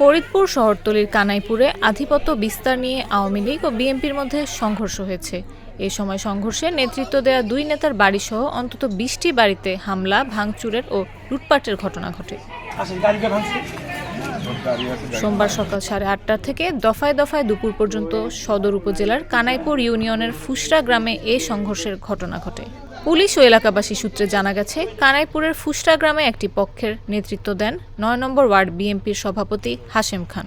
ফরিদপুর শহরতলির কানাইপুরে আধিপত্য বিস্তার নিয়ে আওয়ামী লীগ ও বিএনপির মধ্যে সংঘর্ষ হয়েছে। এ সময় সংঘর্ষে নেতৃত্ব দেয়া দুই নেতার বাড়িসহ অন্তত বিশটি বাড়িতে হামলা ভাঙচুরের ও লুটপাটের ঘটনা ঘটে। সোমবার সকাল সাড়ে আটটা থেকে দফায় দফায় দুপুর পর্যন্ত সদর উপজেলার কানাইপুর ইউনিয়নের ফুসরা গ্রামে এ সংঘর্ষের ঘটনা ঘটে। পুলিশ ও এলাকাবাসী সূত্রে জানা গেছে, কানাইপুরের ফুসরা গ্রামে একটি পক্ষের নেতৃত্ব দেন নয় নম্বর ওয়ার্ড বিএনপির সভাপতি হাশেম খান।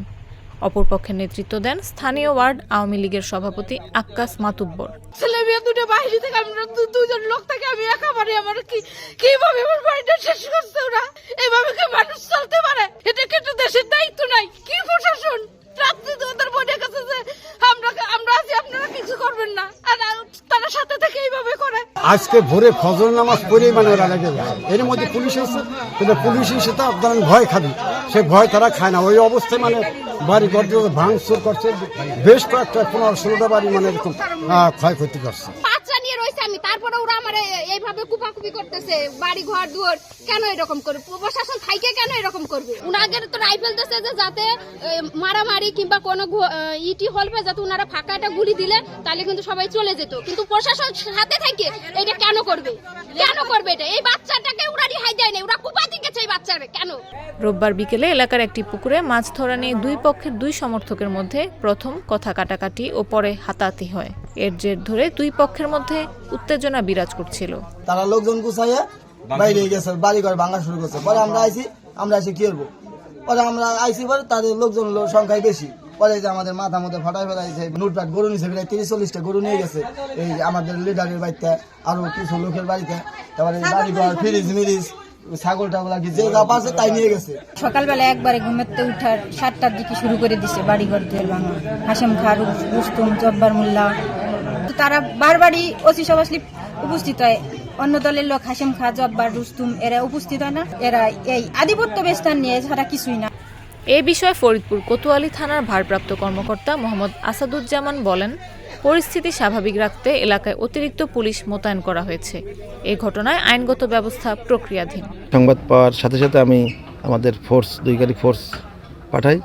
অপর পক্ষের নেতৃত্ব দেন স্থানীয় ওয়ার্ড আওয়ামী লীগের সভাপতি আক্কাস মাতুব্বর। ছেলে মেয়ে দুটো বাইরে থেকে দুজন লোক থেকে আমি আমার কি কীভাবে আমার বাড়িটা শেষ করছে ওরা এভাবে কি মানুষ চলতে পারে এটা কি একটা দেশের দায়িত্ব নাই কি প্রশাসন রাত্রি তো ওদের বলে গেছে যে আমরা আমরা আছি আপনারা কিছু করবেন না আর আর তারা সাথে থেকে এইভাবে করে আজকে ভোরে ফজর নামাজ পড়েই মানে ওরা লেগে গেছে এর মধ্যে পুলিশ এসছে কিন্তু পুলিশ এসে তো আপনার ভয় খাবে। সে ভয় তারা খায় না। ওই অবস্থায় মানে বাড়ি ঘর ভাঙচুর করছে। বেশ কয়েকটা পনেরো ষোলোটা বাড়ি মানে এরকম ক্ষয়ক্ষতি করছে। তারপরে ওরা আমার এইভাবে কুপাকুপি করতেছে, বাড়ি ঘর, দুয়ার, কেন এরকম করবে? প্রশাসন থাইকে কেন এরকম করবে? উনাদের তো রাইফেল দেশে যে যাতে মারামারি কিংবা কোনো ইটি হলবে যাতে উনারা ফাঁকা একটা গুলি দিলে, তাহলে কিন্তু সবাই চলে যেত। কিন্তু প্রশাসন সাথে থাকে এটা কেন করবে? কেন করবে এটা? এই বাচ্চাটাকে ওরা রিহাই দেয় না ওরা গেছে এই বাচ্চাকে কেন? রোববার বিকেলে এলাকার একটি পুকুরে মাছ ধরা নিয়ে দুই পক্ষের দুই সমর্থকের মধ্যে প্রথম কথা কাটাকাটি ও পরে হাতাহাতি হয়। এর জের ধরে দুই পক্ষের মধ্যে উত্তেজনা বিরাজ করছিল। তারা লোকজন গুছাইয়ে বাইরে গেছে বাড়ি ঘর ভাঙা শুরু করছে। পরে আমরা আইছি আমরা এসে কি করব? পরে আমরা আইছি পরে তাদের লোকজন লো- সংখ্যাই বেশি। পরে যে আমাদের মাথা মধ্যে ফাটাই ফেলাইছে লুটপাট গরু নিছে প্রায় তিরিশ চল্লিশটা গরু নিয়ে গেছে। এই আমাদের লিডারের বাড়িতে আরও কিছু লোকের বাড়িতে। তারপরে বাড়ি ঘর ফ্রিজ মিরিজ। ছাগল টাগল আর কি যে যা পারছে তাই নিয়ে গেছে। সকালবেলা একবারে ঘুমেতে উঠার সাতটার দিকে শুরু করে দিছে বাড়িঘর ভাঙা। হাসেম খা রু- রুস্তুম জব্বার মোল্লা। তারা বারবারই ওসি উপস্থিত হয়। অন্য দলের লোক হাসেম খা জব্বার রুস্তুম এরা উপস্থিত হয় না। এরা এই আধিপত্য বেস্তান নিয়ে ছাড়া কিছুই না। এ বিষয়ে ফরিদপুর কোতোয়ালি থানার ভারপ্রাপ্ত কর্মকর্তা মোহাম্মদ আসাদুজ্জামান বলেন পরিস্থিতি স্বাভাবিক রাখতে এলাকায় অতিরিক্ত পুলিশ মোতায়েন করা হয়েছে। এ ঘটনায় আইনগত ব্যবস্থা প্রক্রিয়াধীন। সংবাদ পাওয়ার সাথে সাথে আমি আমাদের ফোর্স দুই গাড়ি ফোর্স পাঠাই।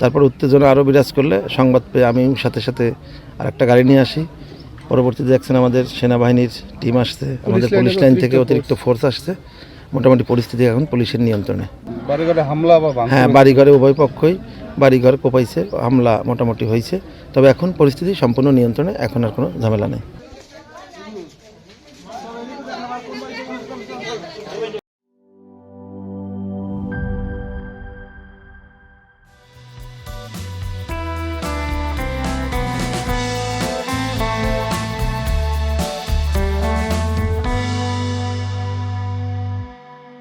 তারপর উত্তেজনা আরও বিরাজ করলে সংবাদ পেয়ে আমি সাথে সাথে আর একটা গাড়ি নিয়ে আসি। পরবর্তীতে দেখছেন আমাদের সেনাবাহিনীর টিম আসছে আমাদের পুলিশ লাইন থেকে অতিরিক্ত ফোর্স আসছে। মোটামুটি পরিস্থিতি এখন পুলিশের নিয়ন্ত্রণে। বাড়িঘরে হামলা হ্যাঁ বাড়িঘরে উভয় পক্ষই বাড়িঘর কোপাইছে হামলা মোটামুটি হয়েছে। তবে এখন পরিস্থিতি সম্পূর্ণ নিয়ন্ত্রণে এখন আর কোনো ঝামেলা নেই।